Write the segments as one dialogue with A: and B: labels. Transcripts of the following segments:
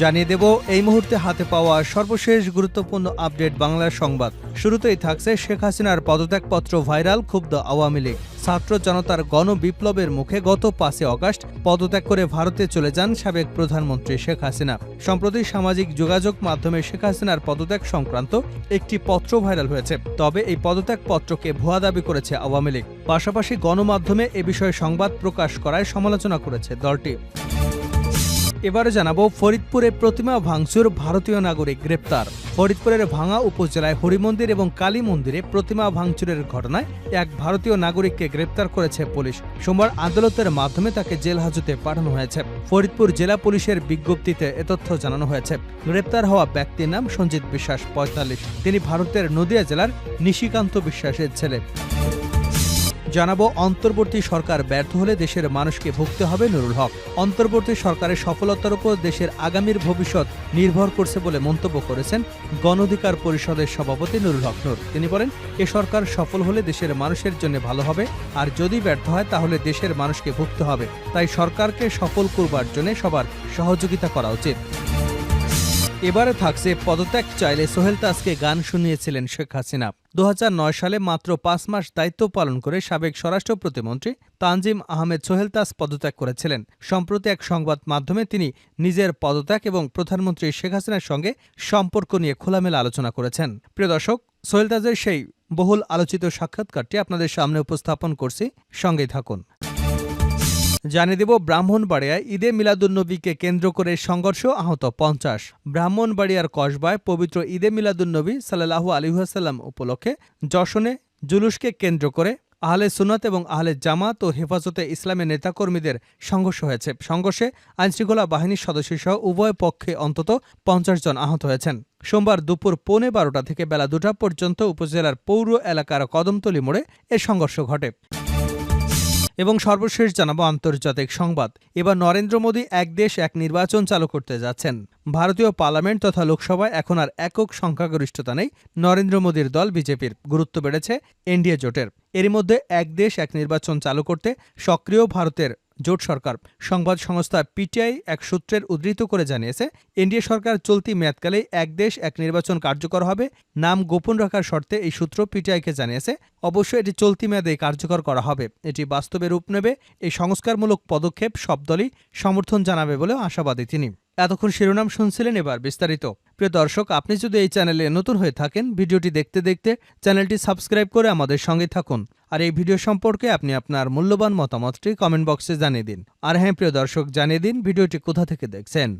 A: জানিয়ে দেব, এই মুহূর্তে হাতে পাওয়া সর্বশেষ গুরুত্বপূর্ণ আপডেট বাংলার সংবাদ। শুরুতেই থাকছে শেখ হাসিনার পদত্যাগপত্র ভাইরাল ক্ষুব্ধ আওয়ামী লীগ। ছাত্র জনতার গণ বিপ্লবের মুখে গত পাঁচে অগাস্ট পদত্যাগ করে ভারতে চলে যান সাবেক প্রধানমন্ত্রী শেখ হাসিনা। সম্প্রতি সামাজিক যোগাযোগ মাধ্যমে শেখ হাসিনার পদত্যাগ সংক্রান্ত একটি পত্র ভাইরাল হয়েছে। তবে এই পদত্যাগ পত্রকে ভুয়া দাবি করেছে আওয়ামী লীগ। পাশাপাশি গণমাধ্যমে এ বিষয়ে সংবাদ প্রকাশ করায় সমালোচনা করেছে দলটি। এবারে জানাব ফরিদপুরে প্রতিমা ভাঙচুর ভারতীয় নাগরিক গ্রেপ্তার। ফরিদপুরের ভাঙা উপজেলায় হরিমন্দির এবং কালী মন্দিরে প্রতিমা ভাঙচুরের ঘটনায় এক ভারতীয় নাগরিককে গ্রেপ্তার করেছে পুলিশ। সোমবার আদালতের মাধ্যমে তাকে জেল হাজতে পাঠানো হয়েছে। ফরিদপুর জেলা পুলিশের বিজ্ঞপ্তিতে এ তথ্য জানানো হয়েছে। গ্রেপ্তার হওয়া ব্যক্তির নাম সঞ্জিত বিশ্বাস পঁয়তাল্লিশ। তিনি ভারতের নদিয়া জেলার নিশিকান্ত বিশ্বাসের ছেলে। জানাব, অন্তর্বর্তী সরকার ব্যর্থ হলে দেশের মানুষকে ভুগতে হবে নুরুল হক। অন্তর্বর্তী সরকারের সফলতার উপর দেশের আগামীর ভবিষ্যৎ নির্ভর করছে বলে মন্তব্য করেছেন গণ অধিকার পরিষদের সভাপতি নুরুল হক নুর। তিনি বলেন, এ সরকার সফল হলে দেশের মানুষের জন্য ভালো হবে, আর যদি ব্যর্থ হয় তাহলে দেশের মানুষকে ভুগতে হবে। তাই সরকারকে সফল করবার জন্য সবার সহযোগিতা করা উচিত। এবারে থাকছে পদত্যাগ চাইলে সোহেল তাজকে গান শুনিয়েছিলেন শেখ হাসিনা। দু হাজার নয় সালে মাত্র পাঁচ মাস দায়িত্ব পালন করে সাবেক স্বরাষ্ট্র প্রতিমন্ত্রী তানজিম আহমেদ সোহেল তাস পদত্যাগ করেছিলেন। সম্প্রতি এক সংবাদ মাধ্যমে তিনি নিজের পদত্যাগ এবং প্রধানমন্ত্রী শেখ হাসিনার সঙ্গে সম্পর্ক নিয়ে খোলামেলা আলোচনা করেছেন। প্রিয় দর্শক, সোহেল তাজের সেই বহুল আলোচিত সাক্ষাৎকারটি আপনাদের সামনে উপস্থাপন করছি। সঙ্গেই থাকুন। জানিয়ে দেব, ব্রাহ্মণবাড়িয়ায় ঈদে মিলাদুন্নবীকে কেন্দ্র করে সংঘর্ষ আহত পঞ্চাশ। ব্রাহ্মণবাড়িয়ার কসবায় পবিত্র ঈদে মিলাদুন্নবী সাল্লাহু আলহাসাল্লাম উপলক্ষে যশনে জুলুসকে কেন্দ্র করে আহলে সুনাত এবং আহলে জামাত ও হেফাজতে ইসলামের নেতাকর্মীদের সংঘর্ষ হয়েছে। সংঘর্ষে আইনশৃঙ্খলা বাহিনীর সদস্যসহ উভয় পক্ষে অন্তত পঞ্চাশ জন আহত হয়েছেন। সোমবার দুপুর পৌনে বারোটা থেকে বেলা দুটা পর্যন্ত উপজেলার পৌর এলাকার কদমতলি মোড়ে এ সংঘর্ষ ঘটে। এবং সর্বশেষ জানাব আন্তর্জাতিক সংবাদ। এবার নরেন্দ্র মোদী এক দেশ, এক নির্বাচন চালু করতে যাচ্ছেন। ভারতীয় পার্লামেন্ট তথা লোকসভায় এখন আর একক সংখ্যাগরিষ্ঠতা নেই। নরেন্দ্র মোদীর দল বিজেপির গুরুত্ব বেড়েছে এনডিএ জোটের। এরই মধ্যে এক দেশ, এক নির্বাচন চালু করতে সক্রিয় ভারতের জোট সরকার। সংবাদ সংস্থা পিটিআই এক সূত্রের উদ্ধৃত করে জানিয়েছে, এনডিএ সরকার চলতি মেয়াদকালে এক দেশ, এক নির্বাচন কার্যকর হবে। নাম গোপন রাখার শর্তে এই সূত্র পিটিআইকে জানিয়েছে অবশ্য এটি চলতি মেয়াদে কার্যকর করা হবে। এটি বাস্তবে রূপ নেবে, এই সংস্কারমূলক পদক্ষেপ সব দলই সমর্থন জানাবে বলেও আশাবাদী তিনি। এতক্ষণ শিরোনাম শুনছিলেন এবার বিস্তারিত। প্রিয় দর্শক, আপনি যদি এই চ্যানেলে নতুন হয়ে থাকেন, ভিডিওটি দেখতে দেখতে চ্যানেলটি সাবস্ক্রাইব করে আমাদের সঙ্গে থাকুন। আর এই ভিডিও সম্পর্কে আপনি আপনার মূল্যবান মতামতটি কমেন্ট বক্সে জানিয়ে দিন। আর হ্যাঁ প্রিয় দর্শক, জানিয়ে দিন ভিডিওটি কোথা থেকে দেখছেন।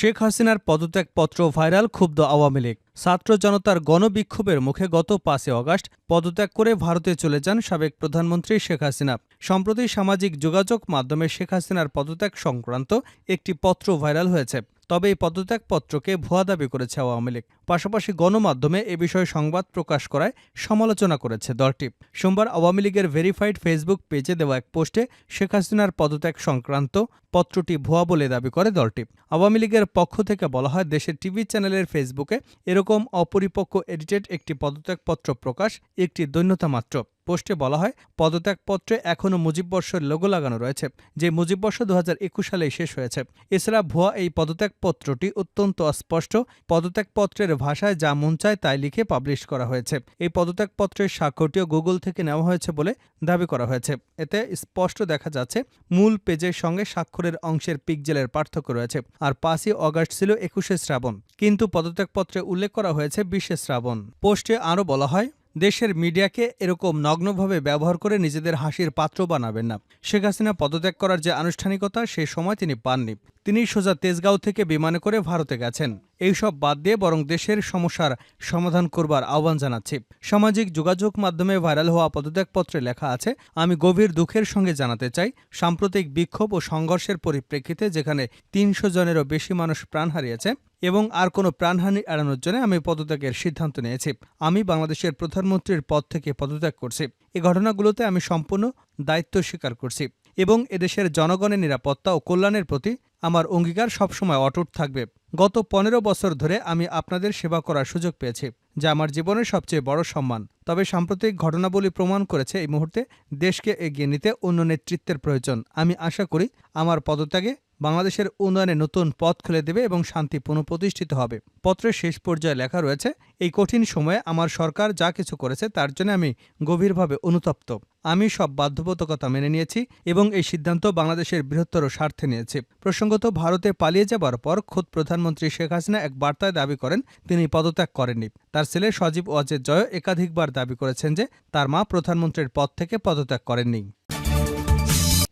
A: শেখ হাসিনার পদত্যাগপত্র ভাইরাল ক্ষুব্ধ আওয়ামী লীগ। ছাত্র জনতার গণবিক্ষোভের মুখে গত পাঁচে অগাস্ট পদত্যাগ করে ভারতে চলে যান সাবেক প্রধানমন্ত্রী শেখ হাসিনা। সম্প্রতি সামাজিক যোগাযোগ মাধ্যমে শেখ হাসিনার পদত্যাগ সংক্রান্ত একটি পত্র ভাইরাল হয়েছে। তবে এই পদত্যাগপত্রকে ভুয়া দাবি করেছে আওয়ামী লীগ। পাশাপাশি গণমাধ্যমে এ বিষয়ে সংবাদ প্রকাশ করায় সমালোচনা করেছে দলটি। সোমবার আওয়ামী লীগের ভেরিফাইড ফেসবুক পেজে দেওয়া এক পোস্টে শেখ হাসিনার পদত্যাগ সংক্রান্ত পত্রটি ভুয়া বলে দাবি করে দলটি। আওয়ামী লীগের পক্ষ থেকে বলা হয়, দেশের টিভি চ্যানেলের ফেসবুকে এরকম অপরিপক্ক এডিটেড একটি পদত্যাগপত্র প্রকাশ একটি দৈন্যতা মাত্র। পোস্টে বলা হয়, পদত্যাগপত্রে এখনও মুজিববর্ষের লোগো লাগানো রয়েছে, যে মুজিববর্ষ দু হাজার একুশ সালেই শেষ হয়েছে। এছাড়া ভুয়া এই পদত্যাগপত্রটি অত্যন্ত অস্পষ্ট। পদত্যাগপত্রের ভাষায় যা মন চায় তাই লিখে পাবলিশ করা হয়েছে। এই পদত্যাগপত্রের স্বাক্ষরটিও গুগল থেকে নেওয়া হয়েছে বলে দাবি করা হয়েছে। এতে স্পষ্ট দেখা যাচ্ছে, মূল পেজের সঙ্গে স্বাক্ষরের অংশের পিকজেলের পার্থক্য রয়েছে, আর পাঁচই অগাস্ট ছিল একুশে শ্রাবণ। কিন্তু পদত্যাগপত্রে উল্লেখ করা হয়েছে বিশে শ্রাবণ। পোস্টে আরও বলা হয় দেশের মিডিয়াকে এরকম নগ্নভাবে ব্যবহার করে নিজেদের হাসির পাত্র বানাবেন না। শেখ হাসিনা পদত্যাগ করার যে আনুষ্ঠানিকতা, সে সময় তিনি পাননি। তিনি সোজা তেজগাঁও থেকে বিমানে করে ভারতে গেছেন। এইসব বাদ দিয়ে বরং দেশের সমস্যার সমাধান করবার আহ্বান জানাচ্ছি। সামাজিক যোগাযোগ মাধ্যমে ভাইরাল হওয়া পদত্যাগপত্রে লেখা আছে, আমি গভীর দুঃখের সঙ্গে জানাতে চাই। সাম্প্রতিক বিক্ষোভ ও সংঘর্ষের পরিপ্রেক্ষিতে যেখানে তিনশো জনেরও বেশি মানুষ প্রাণ হারিয়েছে এবং আর কোনো প্রাণহানি এড়ানোর জন্য আমি পদত্যাগের সিদ্ধান্ত নিয়েছি। আমি বাংলাদেশের প্রধানমন্ত্রীর পদ থেকে পদত্যাগ করছি। এই ঘটনাগুলোতে আমি সম্পূর্ণ দায়িত্ব স্বীকার করছি এবং এদেশের জনগণের নিরাপত্তা ও কল্যাণের প্রতি আমার অঙ্গীকার সবসময় অটুট থাকবে। গত পনেরো বছর ধরে আমি আপনাদের সেবা করার সুযোগ পেয়েছি, যা আমার জীবনের সবচেয়ে বড় সম্মান। তবে সাম্প্রতিক ঘটনাবলী প্রমাণ করেছে এই মুহূর্তে দেশকে এগিয়ে নিতে অন্য নেতৃত্বের প্রয়োজন। আমি আশা করি আমার পদত্যাগে বাংলাদেশের উন্নয়নে নতুন পথ খুলে দেবে এবং শান্তি পুনঃপ্রতিষ্ঠিত হবে। পত্রের শেষ পর্যায়ে লেখা রয়েছে, এই কঠিন সময়ে আমার সরকার যা কিছু করেছে তার জন্য আমি গভীরভাবে অনুতপ্ত। আমি সব বাধ্যবাধকতা মেনে নিয়েছি এবং এই সিদ্ধান্ত বাংলাদেশের বৃহত্তর স্বার্থে নিয়েছি। প্রসঙ্গত, ভারতে পালিয়ে যাবার পর খোদ প্রধানমন্ত্রী শেখ হাসিনা এক বার্তায় দাবি করেন, তিনি পদত্যাগ করেননি। তার ছেলে সজীব ওয়াজেদ জয় একাধিকবার দাবি করেছেন যে, তার মা প্রধানমন্ত্রীর পদ থেকে পদত্যাগ করেননি।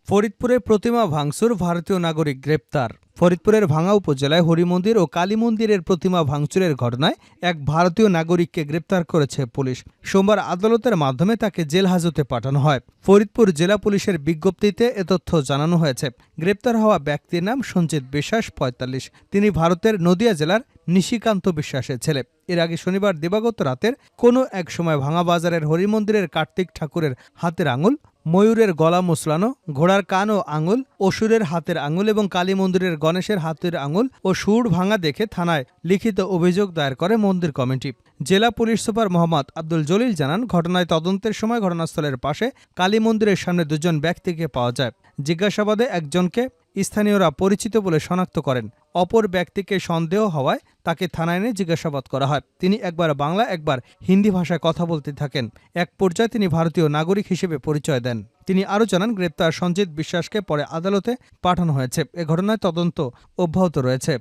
A: ফরিদপুরে প্রতিমা ভাঙচুর, ভারতীয় নাগরিক গ্রেপ্তার। ফরিদপুরের ভাঙা উপজেলায় হরিমন্দির ও কালী মন্দিরের প্রতিমা ভাঙচুরের ঘটনায় এক ভারতীয় নাগরিককে গ্রেপ্তার করেছে পুলিশ। সোমবার আদালতের মাধ্যমে তাকে জেল হাজতে পাঠানো হয়। ফরিদপুর জেলা পুলিশের বিজ্ঞপ্তিতে এ তথ্য জানানো হয়েছে। গ্রেপ্তার হওয়া ব্যক্তির নাম সঞ্জিত বিশ্বাস, পঁয়তাল্লিশ। তিনি ভারতের নদিয়া জেলার নিশিকান্ত বিশ্বাসের ছেলে। এর আগে শনিবার দিবাগত রাতের কোনো এক সময় ভাঙা বাজারের হরিমন্দিরের কার্তিক ঠাকুরের হাতের আঙুল ময়ূরের গলা মোসলানো, ঘোড়ার কান ও আঙুল, অসুরের হাতের আঙুল এবং কালী মন্দিরের গণেশের হাতের আঙুল ও সুর ভাঙা দেখে থানায় লিখিত অভিযোগ দায়ের করে মন্দির কমিটি। জেলা পুলিশ সুপার মোহাম্মদ আব্দুল জলিল জানান, ঘটনায় তদন্তের সময় ঘটনাস্থলের পাশে কালী মন্দিরের সামনে দুজন ব্যক্তিকে পাওয়া যায়। জিজ্ঞাসাবাদে একজনকে স্থানীয়রা পরিচিত বলে শনাক্ত করেন। অপর ব্যক্তিকে সন্দেহ হওয়ায় তাকে থানায় এনে জিজ্ঞাসাবাদ করা হয়। তিনি একবার বাংলা, একবার হিন্দি ভাষায় কথা বলতে থাকেন। এক পর্যায়ে তিনি ভারতীয় নাগরিক হিসেবে পরিচয় দেন। তিনি আরও জানান, গ্রেপ্তার সঞ্জিত বিশ্বাসকে পরে আদালতে পাঠানো হয়েছে। এ ঘটনায় তদন্ত অব্যাহত রয়েছে।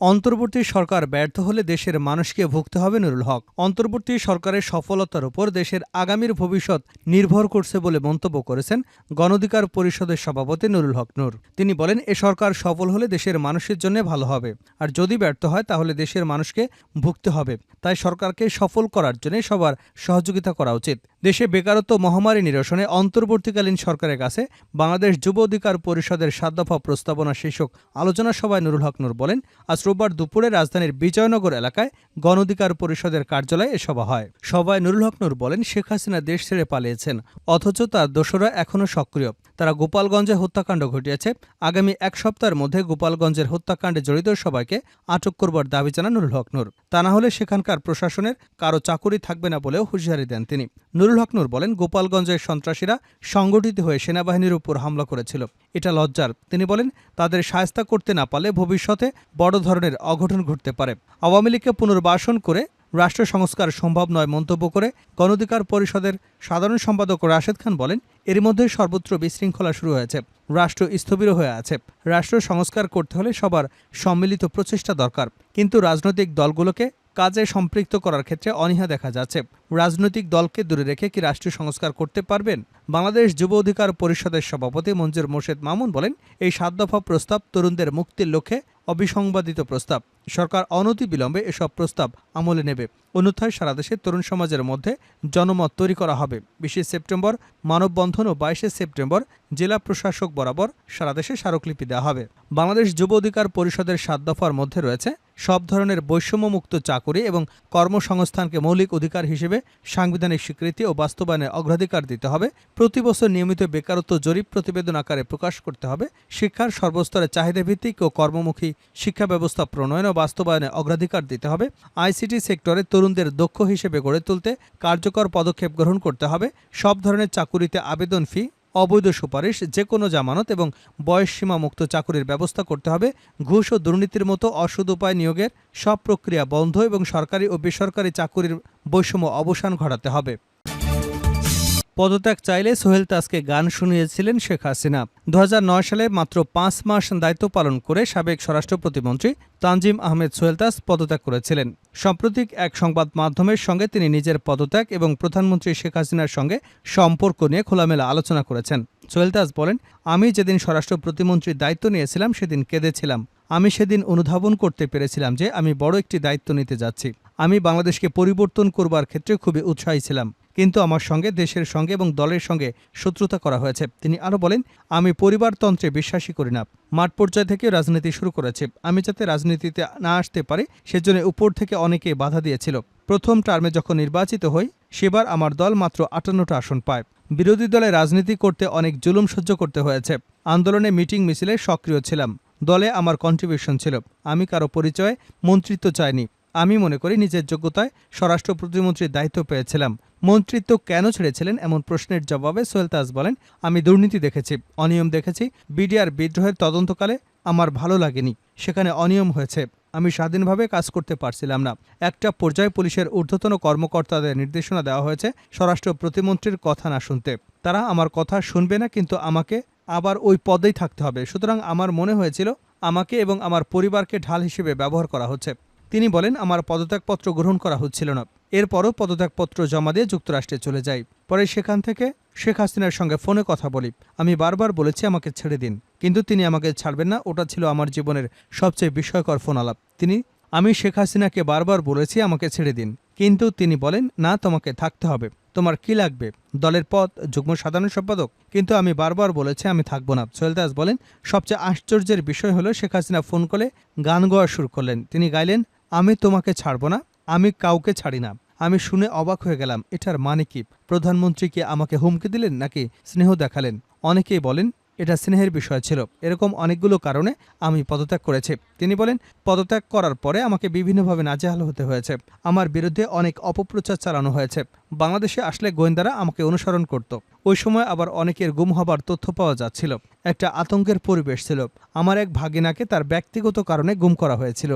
A: অন্তর্বর্তী সরকার ব্যর্থ হলে দেশের মানুষকে ভুগতে হবে নুরুল হক। অন্তর্বর্তী সরকারের সফলতার উপর দেশের আগামীর ভবিষ্যৎ নির্ভর করছে বলে মন্তব্য করেছেন গণধিকার পরিষদের সভাপতি নুরুল হক নূর। তিনি বলেন, এ সরকার সফল হলে দেশের মানুষের জন্য ভালো হবে। আর যদি ব্যর্থ হয়, তাহলে দেশের মানুষকে ভুগতে হবে। তাই সরকারকে সফল করার জন্য সবার সহযোগিতা করা উচিত। দেশে বেকারত্ব মহামারী নিরসনে অন্তর্বর্তীকালীন সরকারের কাছে বাংলাদেশ যুব অধিকার পরিষদের সাত দফা প্রস্তাবনা শীর্ষক আলোচনা সভায় নুরুল হক নূর বলেন, আজ রোববার দুপুরে রাজধানীর বিজয়নগর এলাকায় গণ অধিকার পরিষদের কার্যালয়ে এ সভা হয়। সভায় নুরুল হক নূর বলেন, শেখ হাসিনা দেশ ছেড়ে পালিয়েছেন, অথচ তার দোসরা এখনও সক্রিয়। তারা গোপালগঞ্জে হত্যাকাণ্ড ঘটিয়েছে। আগামী এক সপ্তাহের মধ্যে গোপালগঞ্জের হত্যাকাণ্ডে জড়িত সবাইকে আটক করবার দাবি জানান নুরুল হক নূর। তা না হলে সেখানকার প্রশাসনের কারও চাকুরি থাকবে না বলেও হুঁশিয়ারি দেন তিনি। নুরুল হক নূর বলেন, গোপালগঞ্জের সন্ত্রাসীরা সংগঠিত হয়ে সেনাবাহিনীর উপর হামলা করেছিল। এটা লজ্জার। তিনি বলেন, তাদের সায়স্তা করতে না পারলে ভবিষ্যতে বড় ধরনের অঘটন ঘটতে পারে। আওয়ামী লীগকে পুনর্বাসন করে রাষ্ট্র সংস্কার সম্ভব নয় মন্তব্য করে গণধিকার পরিষদের সাধারণ সম্পাদক রাশেদ খান বলেন, এর মধ্যে সর্বত্র বিশৃঙ্খলা শুরু হয়েছে, রাষ্ট্র স্থবির হয়ে আছে। রাষ্ট্র সংস্কার করতে হলে সবার সম্মিলিত প্রচেষ্টা দরকার। কিন্তু রাজনৈতিক দলগুলোকে কাজে সম্পৃক্ত করার ক্ষেত্রে অনীহা দেখা যাচ্ছে। রাজনৈতিক দলকে দূরে রেখে কি রাষ্ট্রীয় সংস্কার করতে পারবেন? বাংলাদেশ যুব অধিকার পরিষদের সভাপতি মঞ্জুর মোর্শেদ মামুন বলেন, এই সাত দফা প্রস্তাব তরুণদের মুক্তির লক্ষ্যে অবিসংবাদিত প্রস্তাব। সরকার অনতি বিলম্বে এসব প্রস্তাব আমলে নেবে। অন্যথায় সারা দেশে তরুণ সমাজের মধ্যে জনমত তৈরি করা হবে। বিশে সেপ্টেম্বর, মানববন্ধন ও বাইশে সেপ্টেম্বর জেলা প্রশাসক বরাবর সারা দেশে স্মারকলিপি দেওয়া হবে। বাংলাদেশ যুব অধিকার পরিষদের সাত দফার মধ্যে রয়েছে সব ধরনের বৈষম্যমুক্ত চাকুরি এবং কর্মসংস্থানকে মৌলিক অধিকার হিসেবে সাংবিধানিক স্বীকৃতি ও বাস্তবায়নে অগ্রাধিকার দিতে হবে। প্রতি বছর নিয়মিত বেকারত্ব জরিপ প্রতিবেদন আকারে প্রকাশ করতে হবে। শিক্ষার সর্বস্তরে চাহিদাভিত্তিক ও কর্মমুখী শিক্ষা ব্যবস্থা প্রণয়ন ও বাস্তবায়নে অগ্রাধিকার দিতে হবে। আইসিটি সেক্টরে তরুণদের দক্ষ হিসেবে গড়ে তুলতে কার্যকর পদক্ষেপ গ্রহণ করতে হবে। সব ধরনের চাকুরিতে আবেদন ফি অবৈধ সুপারিশ যে কোনো জামানত এবং বয়সসীমামুক্ত চাকুরির ব্যবস্থা করতে হবে। ঘুষ ও দুর্নীতির মতো অসুদ উপায় নিয়োগের সব প্রক্রিয়া বন্ধ এবং সরকারি ও বেসরকারি চাকুরির বৈষম্য অবসান ঘটাতে হবে। পদত্যাগ চাইলে সোহেল তাজকে গান শুনিয়েছিলেন শেখ হাসিনা। দু হাজার নয় সালে মাত্র পাঁচ মাস দায়িত্ব পালন করে সাবেক স্বরাষ্ট্র প্রতিমন্ত্রী তানজিম আহমেদ সোহেল তাজ পদত্যাগ করেছিলেন। সাম্প্রতিক এক সংবাদ মাধ্যমের সঙ্গে তিনি নিজের পদত্যাগ এবং প্রধানমন্ত্রী শেখ হাসিনার সঙ্গে সম্পর্ক নিয়ে খোলামেলা আলোচনা করেছেন। সোহেল তাজ বলেন, আমি যেদিন স্বরাষ্ট্র প্রতিমন্ত্রীর দায়িত্ব নিয়েছিলাম, সেদিন কেঁদেছিলাম। আমি সেদিন অনুধাবন করতে পেরেছিলাম যে আমি বড় একটি দায়িত্ব নিতে যাচ্ছি। আমি বাংলাদেশকে পরিবর্তন করবার ক্ষেত্রে খুবই উৎসাহী ছিলাম। কিন্তু আমার সঙ্গে, দেশের সঙ্গে এবং দলের সঙ্গে শত্রুতা করা হয়েছে। তিনি আরও বলেন, আমি পরিবারতন্ত্রে বিশ্বাসী করি না। মাঠ পর্যায় থেকে রাজনীতি শুরু করেছে। আমি যাতে রাজনীতিতে না আসতে পারি, সেজন্য উপর থেকে অনেকে বাধা দিয়েছিল। প্রথম টার্মে যখন নির্বাচিত হই, সেবার আমার দল মাত্র আটান্নটা আসন পায়। বিরোধী দলে রাজনীতি করতে অনেক জুলুম সহ্য করতে হয়েছে। আন্দোলনে মিটিং মিছিলে সক্রিয় ছিলাম। দলে আমার কন্ট্রিবিউশন ছিল। আমি কারও পরিচয়ে মন্ত্রিত্ব চাইনি। আমি মনে করি নিজের যোগ্যতায় স্বরাষ্ট্র প্রতিমন্ত্রীর দায়িত্ব পেয়েছিলাম। মন্ত্রিত্ব কেন ছেড়েছিলেন এমন প্রশ্নের জবাবে সোহেল তাজ বলেন, আমি দুর্নীতি দেখেছি, অনিয়ম দেখেছি। বিডিআর বিদ্রোহের তদন্তকালে আমার ভালো লাগেনি। সেখানে অনিয়ম হয়েছে। আমি স্বাধীনভাবে কাজ করতে পারছিলাম না। একটা পর্যায়ে পুলিশের ঊর্ধ্বতন কর্মকর্তাদের নির্দেশনা দেওয়া হয়েছে স্বরাষ্ট্র প্রতিমন্ত্রীর কথা না শুনতে। তারা আমার কথা শুনবে না, কিন্তু আমাকে আবার ওই পদেই থাকতে হবে। সুতরাং আমার মনে হয়েছিল, আমাকে এবং আমার পরিবারকে ঢাল হিসেবে ব্যবহার করা হচ্ছে। তিনি বলেন, আমার পদত্যাগপত্র গ্রহণ করা হচ্ছিল না। এরপরও পদত্যাগপত্র জমা দিয়ে যুক্তরাষ্ট্রে চলে যাই। পরে সেখান থেকে শেখ হাসিনার সঙ্গে ফোনে কথা বলি। আমি বারবার বলেছি, আমাকে ছেড়ে দিন। কিন্তু তিনি আমাকে ছাড়বেন না। ওটা ছিল আমার জীবনের সবচেয়ে বিস্ময়কর ফোন আলাপ তিনি, আমি শেখ হাসিনাকে বারবার বলেছি, আমাকে ছেড়ে দিন। কিন্তু তিনি বলেন, না, তোমাকে থাকতে হবে। তোমার কি লাগবে? দলের পদ, যুগ্ম সাধারণ সম্পাদক? কিন্তু আমি বারবার বলেছি, আমি থাকব না। সোহেল দাস বলেন, সবচেয়ে আশ্চর্যের বিষয় হলো, শেখ হাসিনা ফোন করে গান গাওয়া শুরু করলেন। তিনি গাইলেন আমি তোমাকে ছাড়বো না, আমি কাউকে ছাড়ি না। আমি শুনে অবাক হয়ে গেলাম, এটার মানে কি? প্রধানমন্ত্রী কি আমাকে হুমকি দিলেন নাকি স্নেহ দেখালেন? অনেকেই বলেন, এটা স্নেহের বিষয় ছিল। এরকম অনেকগুলো কারণে আমি পদত্যাগ করেছি। তিনি বলেন, পদত্যাগ করার পরে আমাকে বিভিন্নভাবে নাজেহাল হতে হয়েছে। আমার বিরুদ্ধে অনেক অপপ্রচার চালানো হয়েছে। বাংলাদেশে আসলে গোয়েন্দারা আমাকে অনুসরণ করত। ওই সময় আবার অনেকের গুম হবার তথ্য পাওয়া যাচ্ছিল। একটা আতঙ্কের পরিবেশ ছিল। আমার এক ভাগিনাকে তার ব্যক্তিগত কারণে গুম করা হয়েছিল।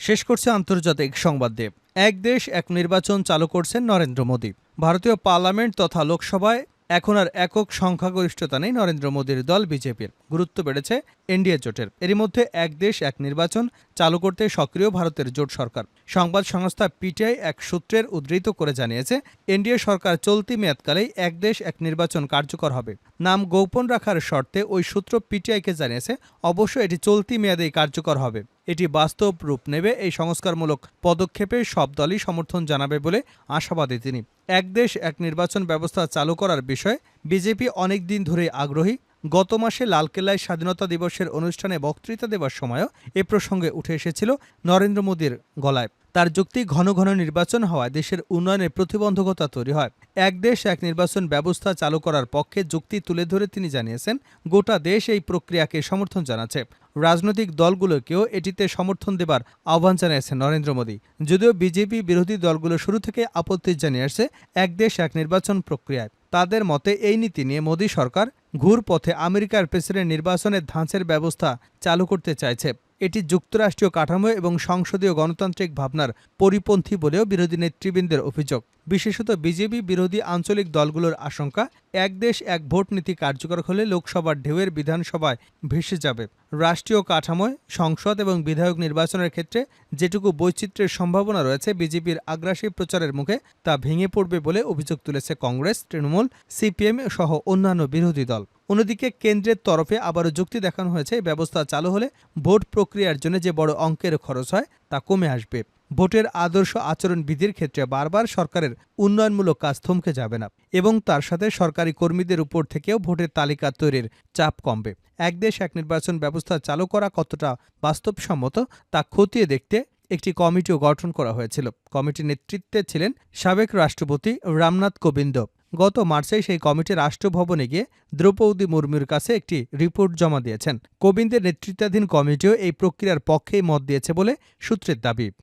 A: শেষ করছে আন্তর্জাতিক সংবাদ দিয়ে এক দেশ, এক নির্বাচন চালু করছেন নরেন্দ্র মোদী। ভারতীয় পার্লামেন্ট তথা লোকসভায় এখন আর একক সংখ্যাগরিষ্ঠতা নেই নরেন্দ্র মোদীর দল বিজেপির। গুরুত্ব বেড়েছে এনডিএ জোটের। এরই মধ্যে এক দেশ, এক নির্বাচন চালু করতে সক্রিয় ভারতের জোট সরকার। সংবাদ সংস্থা পিটিআই এক সূত্রের উদ্ধৃত করে জানিয়েছে, এনডিএ সরকার চলতি মেয়াদকালেই এক দেশ, এক নির্বাচন কার্যকর হবে। নাম গোপন রাখার শর্তে ওই সূত্র পিটিআইকে জানিয়েছে, অবশ্য এটি চলতি মেয়াদেই কার্যকর হবে। এটি বাস্তব রূপ নেবে এই সংস্কারমূলক পদক্ষেপে সব দলই সমর্থন জানাবে বলে আশাবাদী তিনি। এক দেশ, এক নির্বাচন ব্যবস্থা চালু করার বিষয়ে বিজেপি অনেকদিন ধরেই আগ্রহী। গত মাসে লালকেল্লায় স্বাধীনতা দিবসের অনুষ্ঠানে বক্তৃতা দেওয়ার সময়ও এ প্রসঙ্গে উঠে এসেছিল নরেন্দ্র মোদীর গলায়। তার যুক্তি ঘন ঘন নির্বাচন হওয়ায় দেশের উন্নয়নে প্রতিবন্ধকতা তৈরি হয়। এক দেশ, এক নির্বাচন ব্যবস্থা চালু করার পক্ষে যুক্তি তুলে ধরে তিনি জানিয়েছেন, গোটা দেশ এই প্রক্রিয়াকে সমর্থন জানাচ্ছে। রাজনৈতিক দলগুলোকেও এটিতে সমর্থন দেবার আহ্বান জানিয়েছেন নরেন্দ্র মোদী। যদিও বিজেপি বিরোধী দলগুলো শুরু থেকে আপত্তি জানিয়ে আসছে এক দেশ, এক নির্বাচন প্রক্রিয়ায়। তাদের মতে এই নীতি নিয়ে মোদী সরকার ঘুর পথে আমেরিকার প্রেসিডেন্ট নির্বাচনের ধাঁচের ব্যবস্থা চালু করতে চাইছে। এটি যুক্তরাষ্ট্রীয় কাঠামো এবং সংসদীয় গণতান্ত্রিক ভাবনার পরিপন্থী বলেও বিরোধী নেতৃবৃন্দের অভিযোগ। বিশেষত বিজেপি বিরোধী আঞ্চলিক দলগুলোর আশঙ্কা, এক দেশ, এক ভোট নীতি কার্যকর হলে লোকসভার ঢেউয়ের বিধানসভায় ভেসে যাবে। রাষ্ট্রীয় কাঠামোয় সংসদ এবং বিধায়ক নির্বাচনের ক্ষেত্রে যেটুকু বৈচিত্র্যের সম্ভাবনা রয়েছে বিজেপির আগ্রাসী প্রচারের মুখে, তা ভেঙে পড়বে বলে অভিযোগ তুলেছে কংগ্রেস, তৃণমূল, সিপিএম সহ অন্যান্য বিরোধী দল। অন্যদিকে কেন্দ্রের তরফে আবারও যুক্তি দেখানো হয়েছে ব্যবস্থা চালু হলে ভোট প্রক্রিয়ার জন্য যে বড় অঙ্কের খরচ হয় তা কমে আসবে। ভোটের আদর্শ আচরণ বিধির ক্ষেত্রে বারবার সরকারের উন্নয়নমূলক কাজ থমকে যাবে না এবং তার সাথে সরকারি কর্মীদের উপর থেকেও ভোটের তালিকা তৈরির চাপ কমবে। এক দেশ, এক নির্বাচন ব্যবস্থা চালু করা কতটা বাস্তবসম্মত তা খতিয়ে দেখতে একটি কমিটিও গঠন করা হয়েছিল। কমিটির নেতৃত্বে ছিলেন সাবেক রাষ্ট্রপতি রামনাথ কোবিন্দ। গত মার্চে সেই কমিটি রাষ্ট্রভবনে গিয়ে দ্রৌপদী মুর্মুর কাছে একটি রিপোর্ট জমা দিয়েছেন। কোবিন্দের নেতৃত্বাধীন কমিটিও এই প্রক্রিয়ার পক্ষেই মত দিয়েছে বলে সূত্রের দাবি।